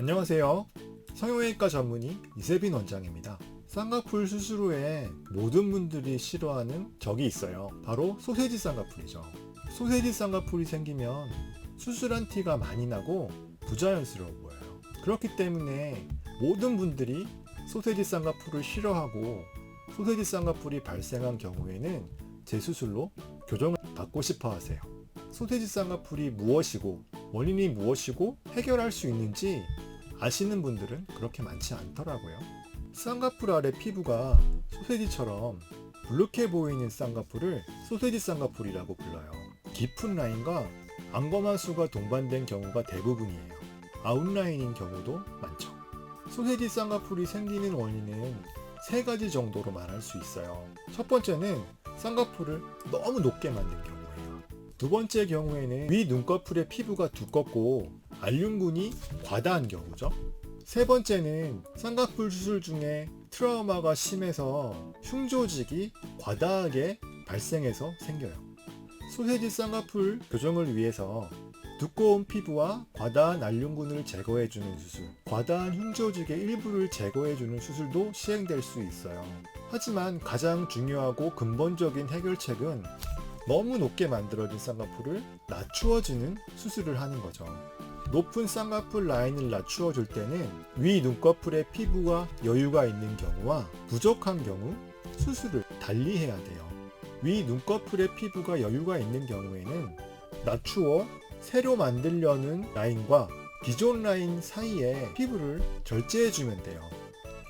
안녕하세요. 성형외과 전문의 이세빈 원장입니다. 쌍꺼풀 수술 후에 모든 분들이 싫어하는 적이 있어요. 바로 소세지 쌍꺼풀이죠. 소세지 쌍꺼풀이 생기면 수술한 티가 많이 나고 부자연스러워 보여요. 그렇기 때문에 모든 분들이 소세지 쌍꺼풀을 싫어하고 소세지 쌍꺼풀이 발생한 경우에는 재수술로 교정을 받고 싶어 하세요. 소세지 쌍꺼풀이 무엇이고 원인이 무엇이고 해결할 수 있는지 아시는 분들은 그렇게 많지 않더라고요. 쌍꺼풀 아래 피부가 소세지처럼 불룩해 보이는 쌍꺼풀을 소세지 쌍꺼풀이라고 불러요. 깊은 라인과 안검하수가 동반된 경우가 대부분이에요. 아웃라인인 경우도 많죠. 소세지 쌍꺼풀이 생기는 원인은 세 가지 정도로 말할 수 있어요. 첫 번째는 쌍꺼풀을 너무 높게 만든 경우예요. 두 번째 경우에는 위 눈꺼풀의 피부가 두껍고 알륜근이 과다한 경우죠. 세 번째는 쌍꺼풀 수술 중에 트라우마가 심해서 흉조직이 과다하게 발생해서 생겨요. 소세지 쌍꺼풀 교정을 위해서 두꺼운 피부와 과다한 알륜근을 제거해주는 수술, 과다한 흉조직의 일부를 제거해주는 수술도 시행될 수 있어요. 하지만 가장 중요하고 근본적인 해결책은 너무 높게 만들어진 쌍꺼풀을 낮추어주는 수술을 하는 거죠. 높은 쌍꺼풀 라인을 낮추어 줄 때는 위 눈꺼풀의 피부가 여유가 있는 경우와 부족한 경우 수술을 달리 해야 돼요. 위 눈꺼풀의 피부가 여유가 있는 경우에는 낮추어 새로 만들려는 라인과 기존 라인 사이에 피부를 절제해 주면 돼요.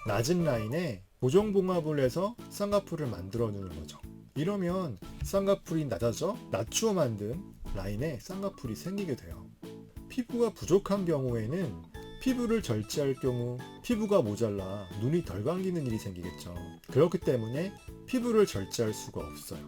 낮은 라인에 고정봉합을 해서 쌍꺼풀을 만들어 주는 거죠. 이러면 쌍꺼풀이 낮아져 낮추어 만든 라인에 쌍꺼풀이 생기게 돼요. 피부가 부족한 경우에는 피부를 절제할 경우 피부가 모자라 눈이 덜 감기는 일이 생기겠죠. 그렇기 때문에 피부를 절제할 수가 없어요.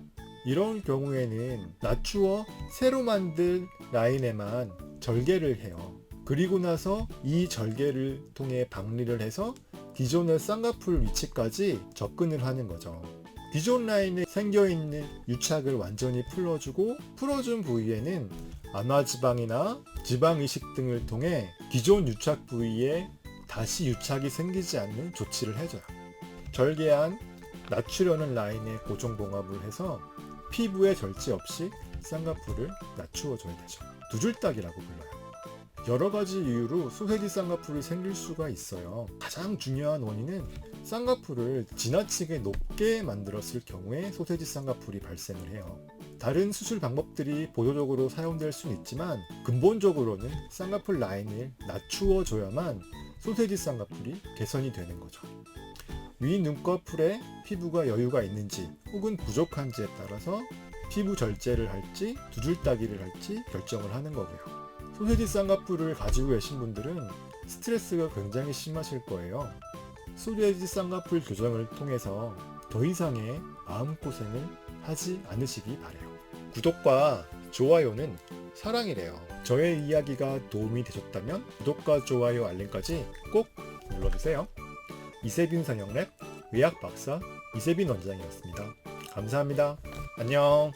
이런 경우에는 낮추어 새로 만든 라인에만 절개를 해요. 그리고 나서 이 절개를 통해 박리를 해서 기존의 쌍꺼풀 위치까지 접근을 하는 거죠. 기존 라인에 생겨있는 유착을 완전히 풀어주고 풀어준 부위에는 안화지방이나 지방이식 등을 통해 기존 유착 부위에 다시 유착이 생기지 않는 조치를 해줘요. 절개한 낮추려는 라인에 고정봉합을 해서 피부에 절제 없이 쌍꺼풀을 낮추어줘야 되죠. 두 줄딱이라고 불러요. 여러 가지 이유로 소세지 쌍꺼풀이 생길 수가 있어요. 가장 중요한 원인은 쌍꺼풀을 지나치게 높게 만들었을 경우에 소세지 쌍꺼풀이 발생을 해요. 다른 수술 방법들이 보조적으로 사용될 수는 있지만 근본적으로는 쌍꺼풀 라인을 낮추어 줘야만 소세지 쌍꺼풀이 개선이 되는 거죠. 위 눈꺼풀에 피부가 여유가 있는지 혹은 부족한지에 따라서 피부 절제를 할지 두줄 따기를 할지 결정을 하는 거고요. 소세지 쌍꺼풀을 가지고 계신 분들은 스트레스가 굉장히 심하실 거예요. 소세지 쌍꺼풀 교정을 통해서 더 이상의 마음고생을 하지 않으시기 바래요. 구독과 좋아요는 사랑이래요. 저의 이야기가 도움이 되셨다면 구독과 좋아요 알림까지 꼭 눌러주세요. 이세빈 성형랩 의학 박사 이세빈 원장이었습니다. 감사합니다. 안녕.